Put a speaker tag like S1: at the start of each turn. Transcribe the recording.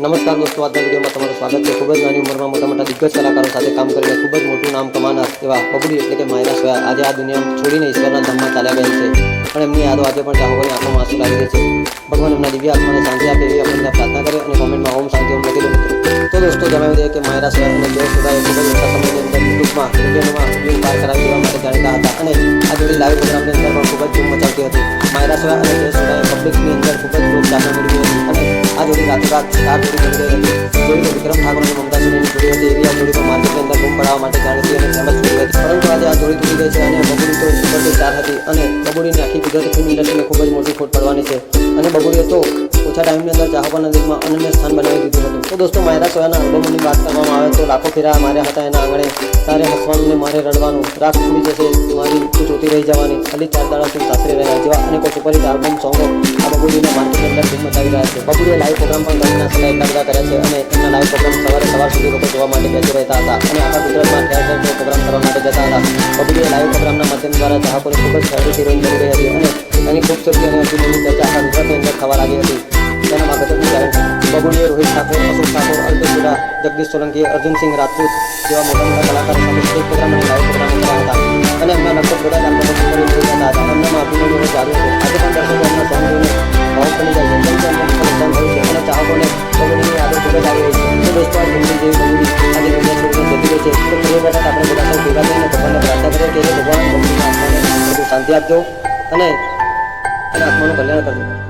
S1: નમસ્કાર દોસ્તો, આજના વિડીયોમાં તમારું સ્વાગત છે. ખૂબ જ નાની ઉંમરમાં મોટા મોટા દિગ્ગજ કલાકારો સાથે કામ કરીને ખૂબ જ મોટું નામ કમાનાર એવા બબડી એટલે કે માયરા સોયા આજે આ દુનિયા છોડીને ઈશ્વરના ધામમાં ચાલ્યા ગયા છે. પણ એમની યાદો આજે પણ ચાહકોની આંખોમાં આંસુ લાગી છે. ભગવાન એમના દિવ્ય આત્માને શાંતિ આપે એવી આપણે પ્રાર્થના કરે અને કોમેન્ટમાં ઓમ શાંતિ ઓમ લખી દો તો દોસ્તો, જણાવી દઈએ કે માયરા સોયા અને જય સુધાએ ખૂબ જ ઓછા સમયની અંદર યુટ્યુબમાં વિડીયોમાં વ્યૂ પાર કરાવી દેવા માટે જાણીતા હતા અને આ જોડી લાઈવ પ્રોગ્રામની અંદર પણ ખૂબ જ ધૂમ મચાવતી હતી. માયરા સોયા અને જય સુધાએ પબ્લિકની અંદર ખૂબ જ લોક ચાહના મેળવી હતી. આ જોડી રાતોરાત સ્ટાર જોડી બની ગઈ હતી જોડી વિક્રમ ઠાકોર અને મમતા સુરેની જોડી હતી એવી આ જોડી તો માર્કેટની અંદર બૂમ પડાવવા માટે જાણીતી અને ફેમસ જોડી હતી પરંતુ આજે આ જોડી તૂટી ગઈ છે અને બબુડી તો સુપર સ્ટાર હતી અને બબુડીની આખી ગુજરાતી ફિલ્મ ઇન્ડસ્ટ્રીને ખૂબ જ મોટી ખોટ પડવાની છે અને બબુડીએ તો ઓછા ટાઈમની અંદર ચાહકોના દિલમાં અનન્ય સ્થાન બનાવી દીધું હતું. તો દોસ્તો, માયરા સોયાના આલ્બમોની વાત કરવામાં આવે તો લાખો ફેરા માર્યા હતા એના આંગણે. તારે હસવાનું ને મારે રડવાનું રાખ ઉડી જશે, મારી તું જોતી રહી જવાની. ખાલી ચાર દાડા તું રહ્યા જેવા આ બબુડીના ધૂમ મચાવી રહ્યા છે. બપોરે લાઈવ પ્રોગ્રામ પણ ઘણીના સમય બધા કર્યા છે અને એમના લાઈવ પ્રોગ્રામ સવારે સવાર સુધી લોકો જોવા માટે બેસી રહેતા હતા. અને આખા ગુજરાતમાં ઠેર ઠેર પ્રોગ્રામ કરવા માટે જતા હતા. બપોરે લાઈવ પ્રોગ્રામના માધ્યમ દ્વારા ચાહકોને ખૂબ જ ફેવરેટ હિરોઈન બની રહી હતી અને એની ખૂબસૂરતી અને અભિનયની ચર્ચા આખા ગુજરાતની અંદર થવા લાગી હતી. તેના ગેરંટી બબુડીએ રોહિત ઠાકોર, અશોક ઠાકોર, અલ્પેશ ગુડા જગદીશ સોલંકી અર્જુનસિંહ રાજપૂત જેવા મોટા મોટા કલાકારો સાથે સ્ટેજ પ્રોગ્રામ અને લાઈવ પ્રોગ્રામ કર્યા હતા. અને એમના લગભગ બધા છે. તો ઘરે બેઠા આપણે બધા સૌ ભેગા થઈને ભગવાનને પ્રાર્થના કરીએ કે ભગવાન બબુડીના આત્માને શાંતિ આપજો અને આત્માનું કલ્યાણ કરજો.